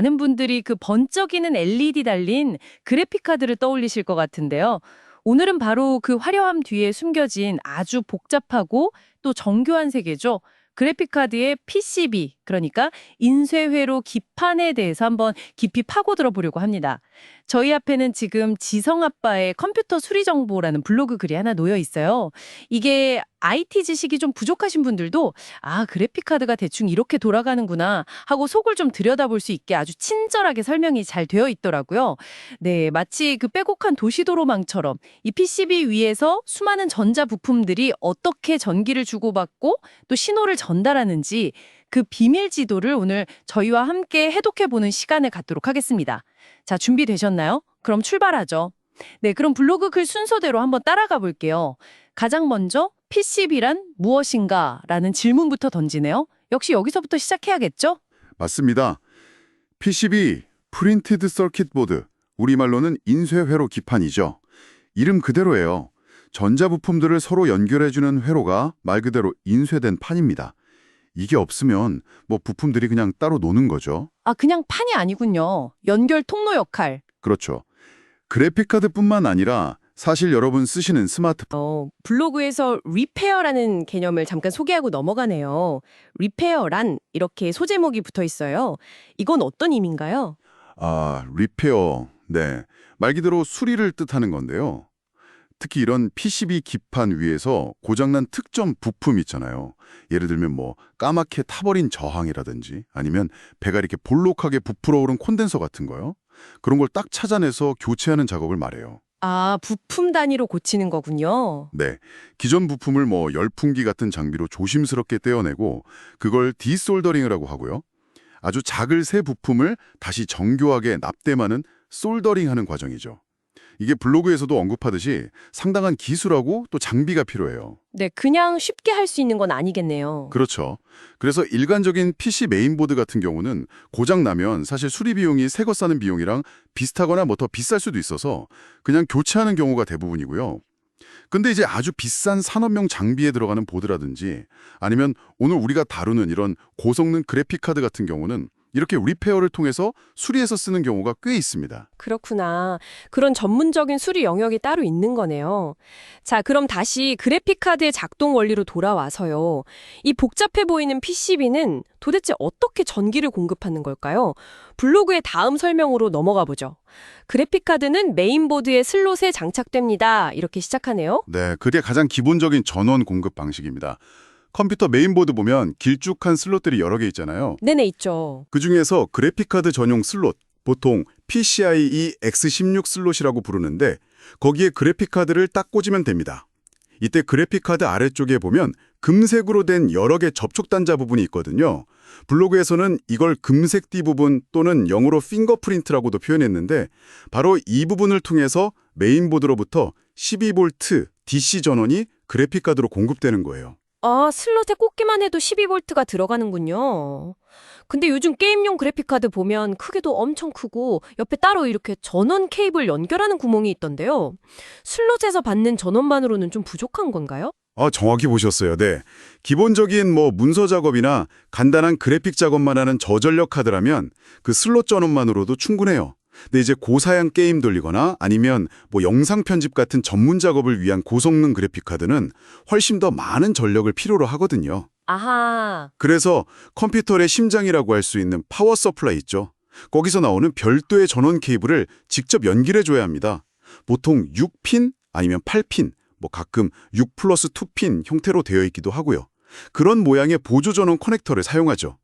많은 분들이 그 번쩍이는 LED 달린 그래픽카드를 떠올리실 것 같은데요. 오늘은 바로 그 화려함 뒤에 숨겨진 아주 복잡하고 또 정교한 세계죠. 그래픽카드의 PCB, 그러니까 인쇄회로 기판에 대해서 한번 깊이 파고들어 보려고 합니다. 저희 앞에는 지금 지성 아빠의 컴퓨터 수리 정보라는 블로그 글이 하나 놓여 있어요. 이게 IT 지식이 좀 부족하신 분들도 아, 그래픽 카드가 대충 이렇게 돌아가는구나 하고 속을 좀 들여다볼 수 있게 아주 친절하게 설명이 잘 되어 있더라고요. 네, 마치 그 빼곡한 도시도로망처럼 이 PCB 위에서 수많은 전자 부품들이 어떻게 전기를 주고받고 또 신호를 전달하는지 그 비밀 지도를 오늘 저희와 함께 해독해 보는 시간을 갖도록 하겠습니다. 자, 준비되셨나요? 그럼 출발하죠. 네, 그럼 블로그 글 순서대로 한번 따라가 볼게요. 가장 먼저 PCB란 무엇인가? 라는 질문부터 던지네요. 역시 여기서부터 시작해야겠죠? 맞습니다. PCB, 프린티드 서킷 보드, 우리말로는 인쇄회로 기판이죠. 이름 그대로예요. 전자부품들을 서로 연결해주는 회로가 말 그대로 인쇄된 판입니다. 이게 없으면 뭐 부품들이 그냥 따로 노는 거죠. 아, 그냥 판이 아니군요. 연결 통로 역할. 그렇죠. 그래픽카드뿐만 아니라 사실 여러분 쓰시는 스마트폰, 어, 블로그에서 리페어라는 개념을 잠깐 소개하고 넘어가네요. 리페어란 이렇게 소제목이 붙어 있어요. 이건 어떤 의미인가요? 아, 리페어, 네. 말 그대로 수리를 뜻하는 건데요. 특히 이런 PCB 기판 위에서 고장난 특정 부품 있잖아요. 예를 들면 뭐 까맣게 타버린 저항이라든지 아니면 배가 이렇게 볼록하게 부풀어 오른 콘덴서 같은 거요. 그런 걸 딱 찾아내서 교체하는 작업을 말해요. 아, 부품 단위로 고치는 거군요. 네. 기존 부품을 뭐 열풍기 같은 장비로 조심스럽게 떼어내고 그걸 디솔더링이라고 하고요. 아주 작을 새 부품을 다시 정교하게 납땜하는 솔더링하는 과정이죠. 이게 블로그에서도 언급하듯이 상당한 기술하고 또 장비가 필요해요. 네, 그냥 쉽게 할 수 있는 건 아니겠네요. 그렇죠. 그래서 일반적인 PC 메인보드 같은 경우는 고장 나면 사실 수리 비용이 새 거 사는 비용이랑 비슷하거나 뭐 더 비쌀 수도 있어서 그냥 교체하는 경우가 대부분이고요. 근데 이제 아주 비싼 산업용 장비에 들어가는 보드라든지 아니면 오늘 우리가 다루는 이런 고성능 그래픽카드 같은 경우는 이렇게 리페어를 통해서 수리해서 쓰는 경우가 꽤 있습니다. 그렇구나. 그런 전문적인 수리 영역이 따로 있는 거네요. 자, 그럼 다시 그래픽카드의 작동 원리로 돌아와서요. 이 복잡해 보이는 PCB는 도대체 어떻게 전기를 공급하는 걸까요? 블로그의 다음 설명으로 넘어가 보죠. 그래픽카드는 메인보드의 슬롯에 장착됩니다. 이렇게 시작하네요. 네, 그게 가장 기본적인 전원 공급 방식입니다. 컴퓨터 메인보드 보면 길쭉한 슬롯들이 여러 개 있잖아요. 네네, 있죠. 그 중에서 그래픽카드 전용 슬롯, 보통 PCIe X16 슬롯이라고 부르는데 거기에 그래픽카드를 딱 꽂으면 됩니다. 이때 그래픽카드 아래쪽에 보면 금색으로 된 여러 개 접촉 단자 부분이 있거든요. 블로그에서는 이걸 금색 띠 부분 또는 영어로 핑거프린트라고도 표현했는데 바로 이 부분을 통해서 메인보드로부터 12V DC 전원이 그래픽카드로 공급되는 거예요. 아, 슬롯에 꽂기만 해도 12V가 들어가는군요. 근데 요즘 게임용 그래픽카드 보면 크기도 엄청 크고 옆에 따로 이렇게 전원 케이블 연결하는 구멍이 있던데요. 슬롯에서 받는 전원만으로는 좀 부족한 건가요? 아, 정확히 보셨어요. 네. 기본적인 뭐 문서 작업이나 간단한 그래픽 작업만 하는 저전력 카드라면 그 슬롯 전원만으로도 충분해요. 근데 이제 고사양 게임 돌리거나 아니면 뭐 영상 편집 같은 전문 작업을 위한 고성능 그래픽 카드는 훨씬 더 많은 전력을 필요로 하거든요. 아하. 그래서 컴퓨터의 심장이라고 할 수 있는 파워 서플라이 있죠. 거기서 나오는 별도의 전원 케이블을 직접 연결해 줘야 합니다. 보통 6핀 아니면 8핀, 뭐 가끔 6 플러스 2핀 형태로 되어 있기도 하고요. 그런 모양의 보조 전원 커넥터를 사용하죠.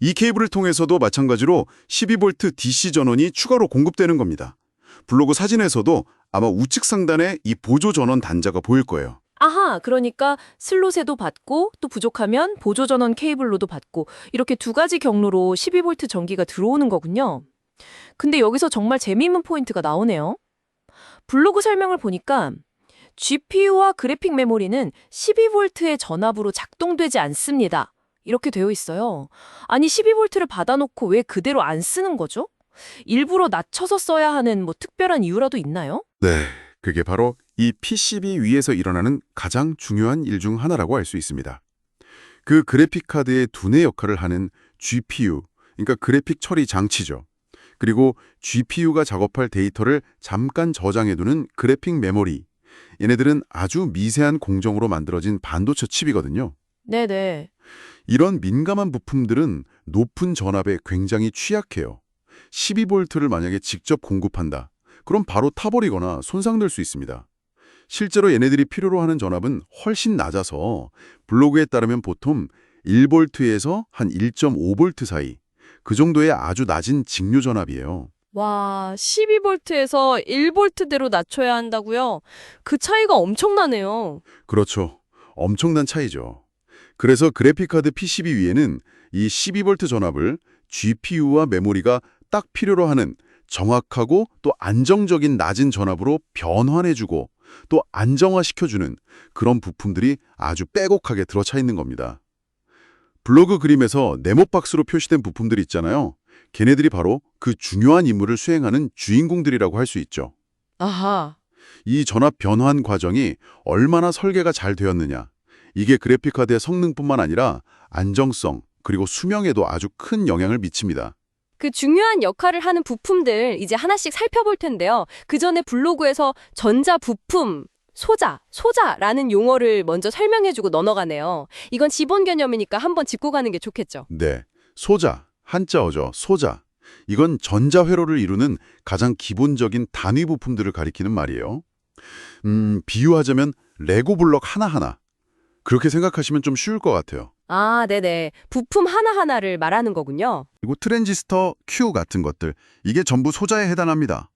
이 케이블을 통해서도 마찬가지로 12V DC 전원이 추가로 공급되는 겁니다. 블로그 사진에서도 아마 우측 상단에 이 보조 전원 단자가 보일 거예요. 아하, 그러니까 슬롯에도 받고 또 부족하면 보조 전원 케이블로도 받고 이렇게 두 가지 경로로 12V 전기가 들어오는 거군요. 근데 여기서 정말 재미있는 포인트가 나오네요. 블로그 설명을 보니까 GPU와 그래픽 메모리는 12V의 전압으로 작동되지 않습니다. 이렇게 되어 있어요. 아니 12V를 받아놓고 왜 그대로 안 쓰는 거죠? 일부러 낮춰서 써야 하는 뭐 특별한 이유라도 있나요? 네, 그게 바로 이 PCB 위에서 일어나는 가장 중요한 일 중 하나라고 할수 있습니다. 그 그래픽 카드의 두뇌 역할을 하는 GPU, 그러니까 그래픽 처리 장치죠. 그리고 GPU가 작업할 데이터를 잠깐 저장해두는 그래픽 메모리. 얘네들은 아주 미세한 공정으로 만들어진 반도체 칩이거든요. 네네. 이런 민감한 부품들은 높은 전압에 굉장히 취약해요. 12V를 만약에 직접 공급한다. 그럼 바로 타버리거나 손상될 수 있습니다. 실제로 얘네들이 필요로 하는 전압은 훨씬 낮아서 블로그에 따르면 보통 1V에서 한 1.5V 사이 그 정도의 아주 낮은 직류 전압이에요. 와, 12볼트에서 1볼트대로 낮춰야 한다고요? 그 차이가 엄청나네요. 그렇죠. 엄청난 차이죠. 그래서 그래픽카드 PCB 위에는 이 12V 전압을 GPU와 메모리가 딱 필요로 하는 정확하고 또 안정적인 낮은 전압으로 변환해주고 또 안정화시켜주는 그런 부품들이 아주 빼곡하게 들어차 있는 겁니다. 블로그 그림에서 네모박스로 표시된 부품들 있잖아요. 걔네들이 바로 그 중요한 임무를 수행하는 주인공들이라고 할 수 있죠. 아하. 이 전압 변환 과정이 얼마나 설계가 잘 되었느냐. 이게 그래픽카드의 성능뿐만 아니라 안정성 그리고 수명에도 아주 큰 영향을 미칩니다. 그 중요한 역할을 하는 부품들 이제 하나씩 살펴볼 텐데요. 그 전에 블로그에서 전자 부품, 소자, 소자라는 용어를 먼저 설명해주고 넘어가네요. 이건 기본 개념이니까 한번 짚고 가는 게 좋겠죠. 네, 소자, 한자어죠. 소자. 이건 전자회로를 이루는 가장 기본적인 단위 부품들을 가리키는 말이에요. 음, 비유하자면 레고 블럭 하나하나. 그렇게 생각하시면 좀 쉬울 것 같아요. 아, 네네. 부품 하나하나를 말하는 거군요. 그리고 트랜지스터, Q 같은 것들, 이게 전부 소자에 해당합니다.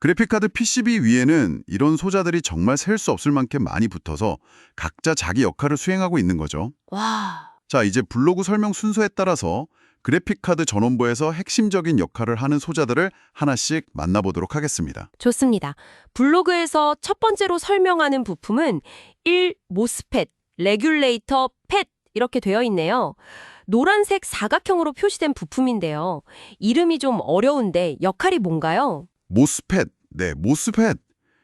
그래픽카드 PCB 위에는 이런 소자들이 정말 셀 수 없을 만큼 많이 붙어서 각자 자기 역할을 수행하고 있는 거죠. 와. 자, 이제 블로그 설명 순서에 따라서 그래픽카드 전원부에서 핵심적인 역할을 하는 소자들을 하나씩 만나보도록 하겠습니다. 좋습니다. 블로그에서 첫 번째로 설명하는 부품은 1. 모스펫, 레귤레이터, 펫 이렇게 되어 있네요. 노란색 사각형으로 표시된 부품인데요. 이름이 좀 어려운데 역할이 뭔가요? 모스펫, 네, 모스펫.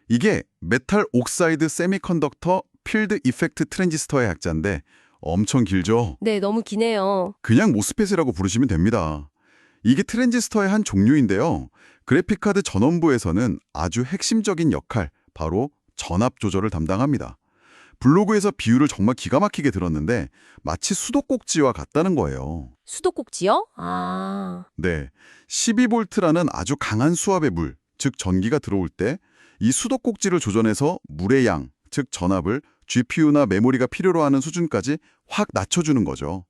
이게 메탈 옥사이드 세미컨덕터 필드 이펙트 트랜지스터의 약자인데 엄청 길죠? 네, 너무 기네요. 그냥 모스펫이라고 부르시면 됩니다. 이게 트랜지스터의 한 종류인데요. 그래픽카드 전원부에서는 아주 핵심적인 역할, 바로 전압 조절을 담당합니다. 블로그에서 비유를 정말 기가 막히게 들었는데 마치 수도꼭지와 같다는 거예요. 수도꼭지요? 아. 네, 12V라는 아주 강한 수압의 물, 즉 전기가 들어올 때 이 수도꼭지를 조절해서 물의 양, 즉 전압을 GPU나 메모리가 필요로 하는 수준까지 확 낮춰주는 거죠.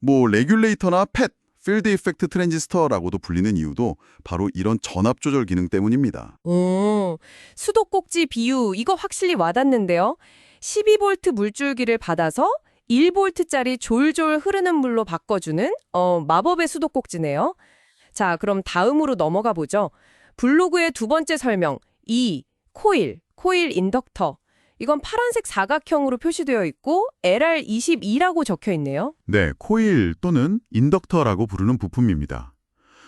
뭐 레귤레이터나 펫, 필드 이펙트 트랜지스터라고도 불리는 이유도 바로 이런 전압 조절 기능 때문입니다. 오, 수도꼭지 비유 이거 확실히 와닿는데요. 12볼트 물줄기를 받아서 1볼트짜리 졸졸 흐르는 물로 바꿔주는 어, 마법의 수도꼭지네요. 자, 그럼 다음으로 넘어가 보죠. 블로그의 두 번째 설명, 2. 코일, 코일 인덕터. 이건 파란색 사각형으로 표시되어 있고 LR22라고 적혀 있네요. 네, 코일 또는 인덕터라고 부르는 부품입니다.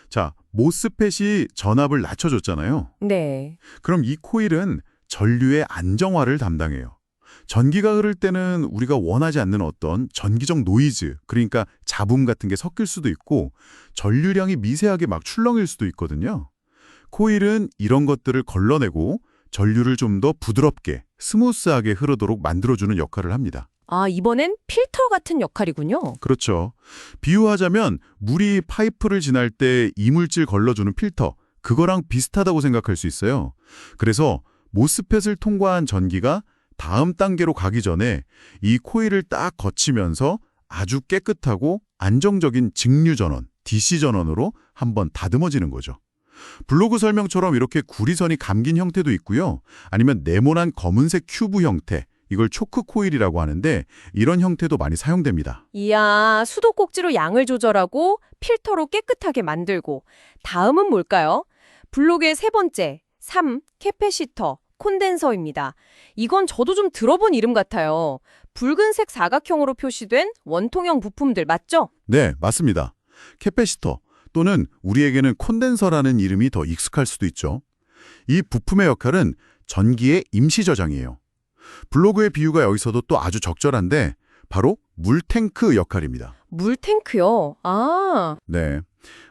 자, 모스펫이 전압을 낮춰줬잖아요. 네. 그럼 이 코일은 전류의 안정화를 담당해요. 전기가 흐를 때는 우리가 원하지 않는 어떤 전기적 노이즈, 그러니까 잡음 같은 게 섞일 수도 있고 전류량이 미세하게 막 출렁일 수도 있거든요. 코일은 이런 것들을 걸러내고 전류를 좀 더 부드럽게, 스무스하게 흐르도록 만들어주는 역할을 합니다. 아, 이번엔 필터 같은 역할이군요. 그렇죠. 비유하자면 물이 파이프를 지날 때 이물질 걸러주는 필터, 그거랑 비슷하다고 생각할 수 있어요. 그래서 모스펫을 통과한 전기가 다음 단계로 가기 전에 이 코일을 딱 거치면서 아주 깨끗하고 안정적인 직류 전원, DC 전원으로 한번 다듬어지는 거죠. 블로그 설명처럼 이렇게 구리선이 감긴 형태도 있고요. 아니면 네모난 검은색 큐브 형태, 이걸 초크 코일이라고 하는데 이런 형태도 많이 사용됩니다. 이야, 수도꼭지로 양을 조절하고 필터로 깨끗하게 만들고 다음은 뭘까요? 블록의 세 번째, 3. 캐패시터, 콘덴서입니다. 이건 저도 좀 들어본 이름 같아요. 붉은색 사각형으로 표시된 원통형 부품들 맞죠? 네, 맞습니다. 캐패시터 또는 우리에게는 콘덴서라는 이름이 더 익숙할 수도 있죠. 이 부품의 역할은 전기의 임시 저장이에요. 블로그의 비유가 여기서도 또 아주 적절한데 바로 물탱크 역할입니다. 물탱크요. 아, 네.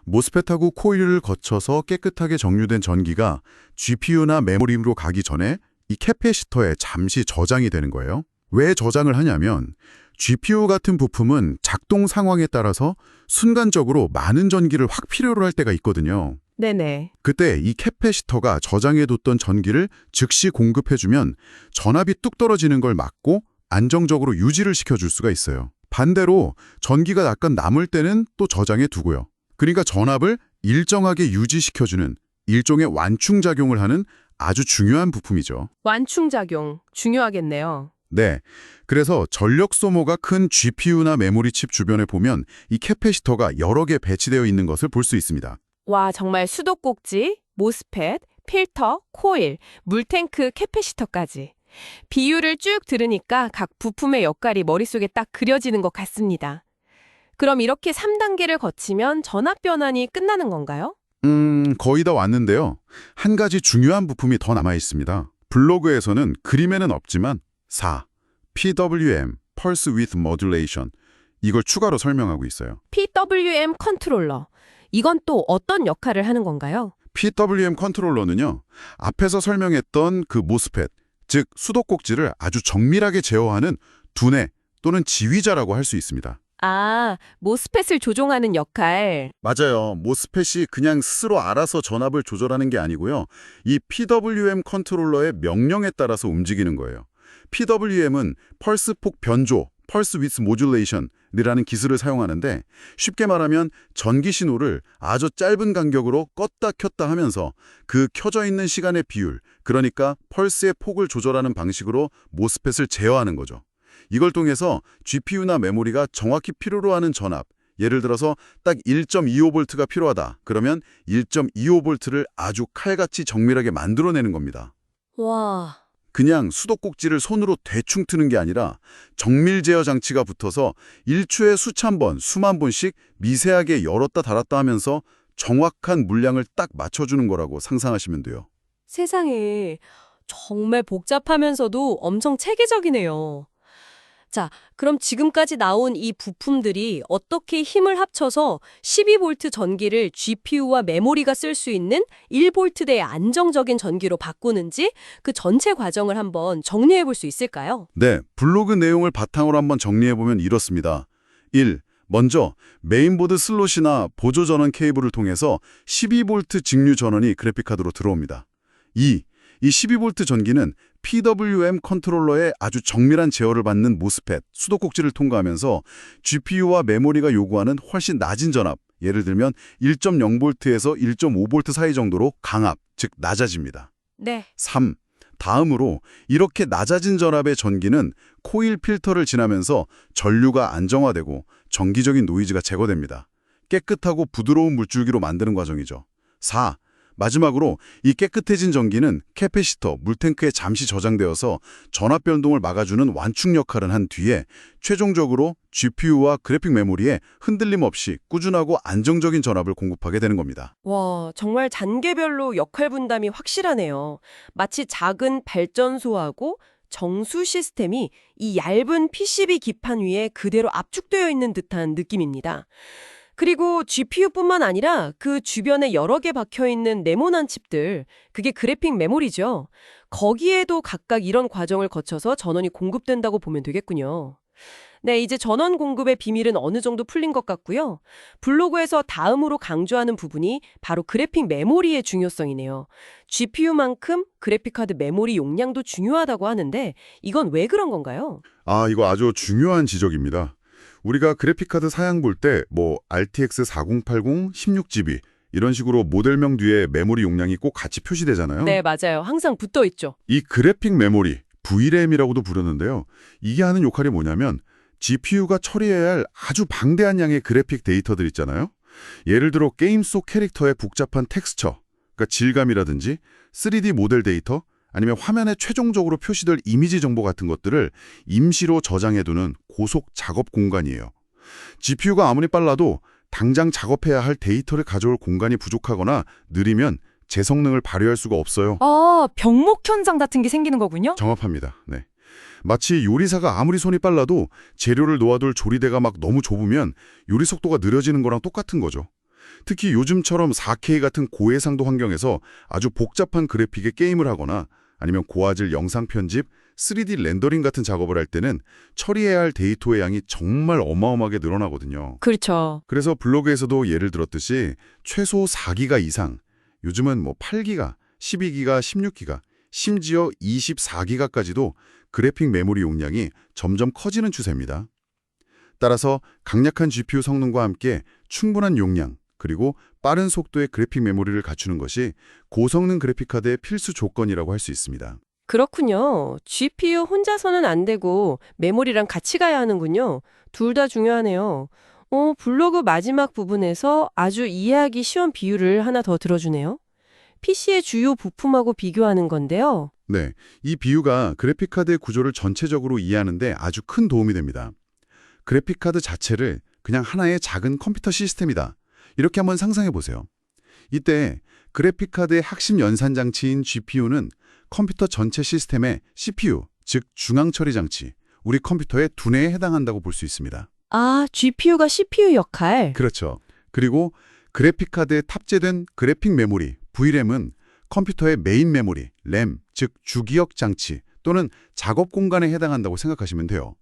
모스펫하고 코일을 거쳐서 깨끗하게 정류된 전기가 GPU나 메모리로 가기 전에 이 캐패시터에 잠시 저장이 되는 거예요. 왜 저장을 하냐면 GPU 같은 부품은 작동 상황에 따라서 순간적으로 많은 전기를 확 필요로 할 때가 있거든요. 네네. 그때 이 캐패시터가 저장해뒀던 전기를 즉시 공급해주면 전압이 뚝 떨어지는 걸 막고 안정적으로 유지를 시켜줄 수가 있어요. 반대로 전기가 약간 남을 때는 또 저장해 두고요. 그러니까 전압을 일정하게 유지시켜주는 일종의 완충작용을 하는 아주 중요한 부품이죠. 완충작용 중요하겠네요. 네. 그래서 전력 소모가 큰 GPU나 메모리 칩 주변에 보면 이 캐패시터가 여러 개 배치되어 있는 것을 볼 수 있습니다. 와, 정말 수도꼭지, 모스펫, 필터, 코일, 물탱크, 캐패시터까지. 비율을 쭉 들으니까 각 부품의 역할이 머릿속에 딱 그려지는 것 같습니다. 그럼 이렇게 3단계를 거치면 전압 변환이 끝나는 건가요? 음, 거의 다 왔는데요. 한 가지 중요한 부품이 더 남아 있습니다. 블로그에서는 그림에는 없지만 4. PWM, Pulse Width Modulation. 이걸 추가로 설명하고 있어요. PWM 컨트롤러. 이건 또 어떤 역할을 하는 건가요? PWM 컨트롤러는요. 앞에서 설명했던 그 모스펫, 즉 수도꼭지를 아주 정밀하게 제어하는 두뇌 또는 지휘자라고 할 수 있습니다. 아, 모스펫을 조종하는 역할. 맞아요. 모스펫이 그냥 스스로 알아서 전압을 조절하는 게 아니고요. 이 PWM 컨트롤러의 명령에 따라서 움직이는 거예요. PWM은 펄스 폭 변조, 펄스 위스 모듈레이션이라는 기술을 사용하는데 쉽게 말하면 전기 신호를 아주 짧은 간격으로 껐다 켰다 하면서 그 켜져 있는 시간의 비율, 그러니까 펄스의 폭을 조절하는 방식으로 모스펫을 제어하는 거죠. 이걸 통해서 GPU나 메모리가 정확히 필요로 하는 전압, 예를 들어서 딱 1.25V가 필요하다. 그러면 1.25V를 아주 칼같이 정밀하게 만들어내는 겁니다. 와, 그냥 수도꼭지를 손으로 대충 트는 게 아니라 정밀 제어 장치가 붙어서 일초에 수천 번, 수만 번씩 미세하게 열었다 닫았다 하면서 정확한 물량을 딱 맞춰주는 거라고 상상하시면 돼요. 세상에 정말 복잡하면서도 엄청 체계적이네요. 자, 그럼 지금까지 나온 이 부품들이 어떻게 힘을 합쳐서 12V 전기를 GPU와 메모리가 쓸 수 있는 1V대의 안정적인 전기로 바꾸는지 그 전체 과정을 한번 정리해 볼 수 있을까요? 네, 블로그 내용을 바탕으로 한번 정리해 보면 이렇습니다. 1. 먼저 메인보드 슬롯이나 보조 전원 케이블을 통해서 12V 직류 전원이 그래픽카드로 들어옵니다. 2. 이 12V 전기는 PWM 컨트롤러의 아주 정밀한 제어를 받는 모스펫, 수도꼭지를 통과하면서 GPU와 메모리가 요구하는 훨씬 낮은 전압, 예를 들면 1.0V에서 1.5V 사이 정도로 강압, 즉 낮아집니다. 네. 3. 다음으로 이렇게 낮아진 전압의 전기는 코일 필터를 지나면서 전류가 안정화되고 정기적인 노이즈가 제거됩니다. 깨끗하고 부드러운 물줄기로 만드는 과정이죠. 4. 마지막으로 이 깨끗해진 전기는 캐패시터, 물탱크에 잠시 저장되어서 전압 변동을 막아주는 완충 역할을 한 뒤에 최종적으로 GPU와 그래픽 메모리에 흔들림 없이 꾸준하고 안정적인 전압을 공급하게 되는 겁니다. 와, 정말 단계별로 역할 분담이 확실하네요. 마치 작은 발전소하고 정수 시스템이 이 얇은 PCB 기판 위에 그대로 압축되어 있는 듯한 느낌입니다. 그리고 GPU뿐만 아니라 그 주변에 여러 개 박혀 있는 네모난 칩들, 그게 그래픽 메모리죠. 거기에도 각각 이런 과정을 거쳐서 전원이 공급된다고 보면 되겠군요. 네, 이제 전원 공급의 비밀은 어느 정도 풀린 것 같고요. 블로그에서 다음으로 강조하는 부분이 바로 그래픽 메모리의 중요성이네요. GPU만큼 그래픽카드 메모리 용량도 중요하다고 하는데 이건 왜 그런 건가요? 아, 이거 아주 중요한 지적입니다. 우리가 그래픽카드 사양 볼 때 뭐 RTX 4080, 16GB 이런 식으로 모델명 뒤에 메모리 용량이 꼭 같이 표시되잖아요. 네, 맞아요. 항상 붙어 있죠. 이 그래픽 메모리, VRAM이라고도 부르는데요. 이게 하는 역할이 뭐냐면 GPU가 처리해야 할 아주 방대한 양의 그래픽 데이터들 있잖아요. 예를 들어 게임 속 캐릭터의 복잡한 텍스처, 그러니까 질감이라든지 3D 모델 데이터, 아니면 화면에 최종적으로 표시될 이미지 정보 같은 것들을 임시로 저장해두는 고속 작업 공간이에요. GPU가 아무리 빨라도 당장 작업해야 할 데이터를 가져올 공간이 부족하거나 느리면 제 성능을 발휘할 수가 없어요. 아, 병목 현상 같은 게 생기는 거군요? 정확합니다. 네. 마치 요리사가 아무리 손이 빨라도 재료를 놓아둘 조리대가 막 너무 좁으면 요리 속도가 느려지는 거랑 똑같은 거죠. 특히 요즘처럼 4K 같은 고해상도 환경에서 아주 복잡한 그래픽의 게임을 하거나 아니면 고화질 영상 편집, 3D 렌더링 같은 작업을 할 때는 처리해야 할 데이터의 양이 정말 어마어마하게 늘어나거든요. 그렇죠. 그래서 블로그에서도 예를 들었듯이 최소 4기가 이상, 요즘은 뭐 8기가, 12기가, 16기가, 심지어 24기가까지도 그래픽 메모리 용량이 점점 커지는 추세입니다. 따라서 강력한 GPU 성능과 함께 충분한 용량, 그리고 빠른 속도의 그래픽 메모리를 갖추는 것이 고성능 그래픽 카드의 필수 조건이라고 할 수 있습니다. 그렇군요. GPU 혼자서는 안 되고 메모리랑 같이 가야 하는군요. 둘 다 중요하네요. 어, 블로그 마지막 부분에서 아주 이해하기 쉬운 비유를 하나 더 들어주네요. PC의 주요 부품하고 비교하는 건데요. 네, 이 비유가 그래픽카드의 구조를 전체적으로 이해하는데 아주 큰 도움이 됩니다. 그래픽카드 자체를 그냥 하나의 작은 컴퓨터 시스템이다. 이렇게 한번 상상해 보세요. 이때 그래픽카드의 핵심 연산 장치인 GPU는 컴퓨터 전체 시스템의 CPU, 즉 중앙처리 장치, 우리 컴퓨터의 두뇌에 해당한다고 볼 수 있습니다. 아, GPU가 CPU 역할. 그렇죠. 그리고 그래픽카드에 탑재된 그래픽 메모리, VRAM은 컴퓨터의 메인 메모리, 램, 즉 주기억 장치 또는 작업 공간에 해당한다고 생각하시면 돼요.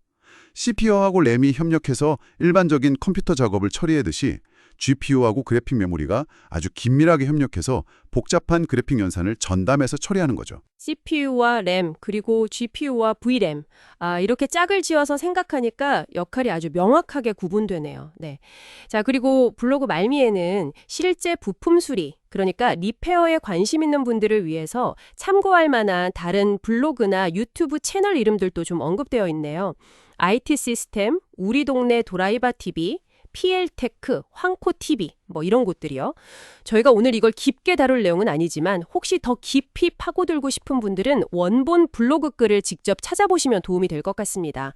CPU하고 램이 협력해서 일반적인 컴퓨터 작업을 처리하듯이 GPU하고 그래픽 메모리가 아주 긴밀하게 협력해서 복잡한 그래픽 연산을 전담해서 처리하는 거죠. CPU와 램, 그리고 GPU와 VRAM. 아, 이렇게 짝을 지어서 생각하니까 역할이 아주 명확하게 구분되네요. 네. 자, 그리고 블로그 말미에는 실제 부품 수리, 그러니까 리페어에 관심 있는 분들을 위해서 참고할 만한 다른 블로그나 유튜브 채널 이름들도 좀 언급되어 있네요. IT 시스템, 우리 동네 도라이바 TV, PL테크, 황코TV 뭐 이런 곳들이요. 저희가 오늘 이걸 깊게 다룰 내용은 아니지만 혹시 더 깊이 파고들고 싶은 분들은 원본 블로그 글을 직접 찾아보시면 도움이 될 것 같습니다.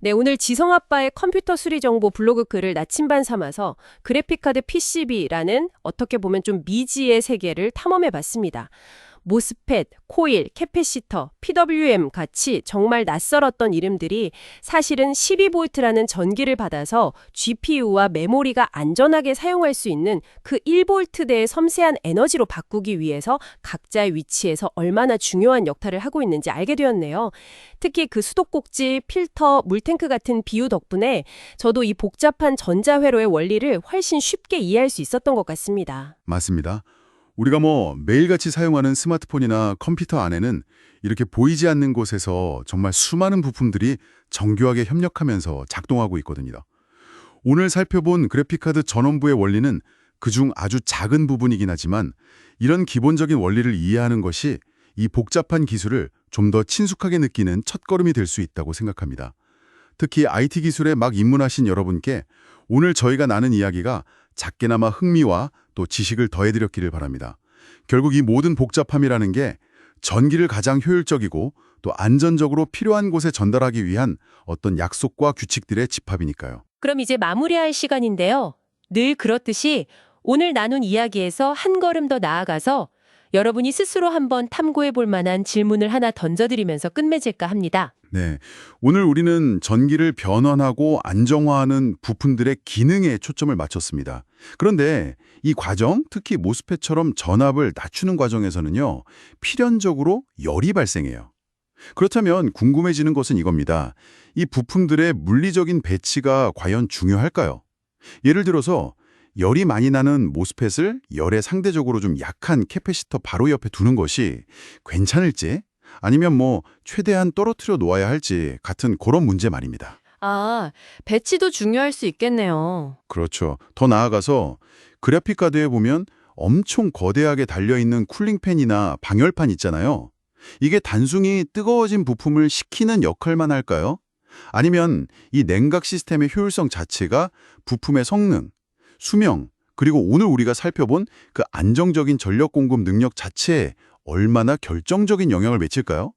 네, 오늘 지성아빠의 컴퓨터 수리 정보 블로그 글을 나침반 삼아서 그래픽카드 PCB라는 어떻게 보면 좀 미지의 세계를 탐험해 봤습니다. 모스펫, 코일, 캐패시터, PWM 같이 정말 낯설었던 이름들이 사실은 12V라는 전기를 받아서 GPU와 메모리가 안전하게 사용할 수 있는 그 1V대의 섬세한 에너지로 바꾸기 위해서 각자의 위치에서 얼마나 중요한 역할을 하고 있는지 알게 되었네요. 특히 그 수도꼭지, 필터, 물탱크 같은 비유 덕분에 저도 이 복잡한 전자회로의 원리를 훨씬 쉽게 이해할 수 있었던 것 같습니다. 맞습니다. 우리가 뭐 매일같이 사용하는 스마트폰이나 컴퓨터 안에는 이렇게 보이지 않는 곳에서 정말 수많은 부품들이 정교하게 협력하면서 작동하고 있거든요. 오늘 살펴본 그래픽카드 전원부의 원리는 그중 아주 작은 부분이긴 하지만 이런 기본적인 원리를 이해하는 것이 이 복잡한 기술을 좀 더 친숙하게 느끼는 첫걸음이 될 수 있다고 생각합니다. 특히 IT 기술에 막 입문하신 여러분께 오늘 저희가 나눈 이야기가 작게나마 흥미와 또 지식을 더해드렸기를 바랍니다. 결국 이 모든 복잡함이라는 게 전기를 가장 효율적이고 또 안전적으로 필요한 곳에 전달하기 위한 어떤 약속과 규칙들의 집합이니까요. 그럼 이제 마무리할 시간인데요. 늘 그렇듯이 오늘 나눈 이야기에서 한 걸음 더 나아가서 여러분이 스스로 한번 탐구해 볼 만한 질문을 하나 던져드리면서 끝맺을까 합니다. 네, 오늘 우리는 전기를 변환하고 안정화하는 부품들의 기능에 초점을 맞췄습니다. 그런데 이 과정, 특히 모스펫처럼 전압을 낮추는 과정에서는요, 필연적으로 열이 발생해요. 그렇다면 궁금해지는 것은 이겁니다. 이 부품들의 물리적인 배치가 과연 중요할까요? 예를 들어서 열이 많이 나는 모스펫을 열에 상대적으로 좀 약한 캐패시터 바로 옆에 두는 것이 괜찮을지 아니면 뭐 최대한 떨어뜨려 놓아야 할지 같은 그런 문제 말입니다. 아, 배치도 중요할 수 있겠네요. 그렇죠. 더 나아가서 그래픽 카드에 보면 엄청 거대하게 달려있는 쿨링팬이나 방열판 있잖아요. 이게 단순히 뜨거워진 부품을 식히는 역할만 할까요? 아니면 이 냉각 시스템의 효율성 자체가 부품의 성능, 수명, 그리고 오늘 우리가 살펴본 그 안정적인 전력 공급 능력 자체에 얼마나 결정적인 영향을 미칠까요?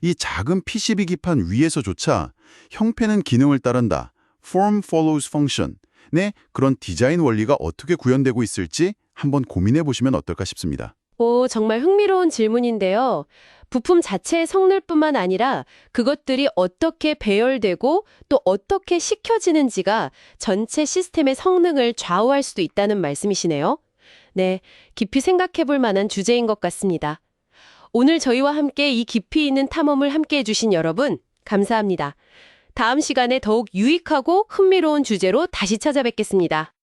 이 작은 PCB 기판 위에서조차 형태는 기능을 따른다. Form follows function. 의 그런 디자인 원리가 어떻게 구현되고 있을지 한번 고민해 보시면 어떨까 싶습니다. 오, 정말 흥미로운 질문인데요. 부품 자체의 성능뿐만 아니라 그것들이 어떻게 배열되고 또 어떻게 식혀지는지가 전체 시스템의 성능을 좌우할 수도 있다는 말씀이시네요. 네, 깊이 생각해 볼 만한 주제인 것 같습니다. 오늘 저희와 함께 이 깊이 있는 탐험을 함께 해주신 여러분, 감사합니다. 다음 시간에 더욱 유익하고 흥미로운 주제로 다시 찾아뵙겠습니다.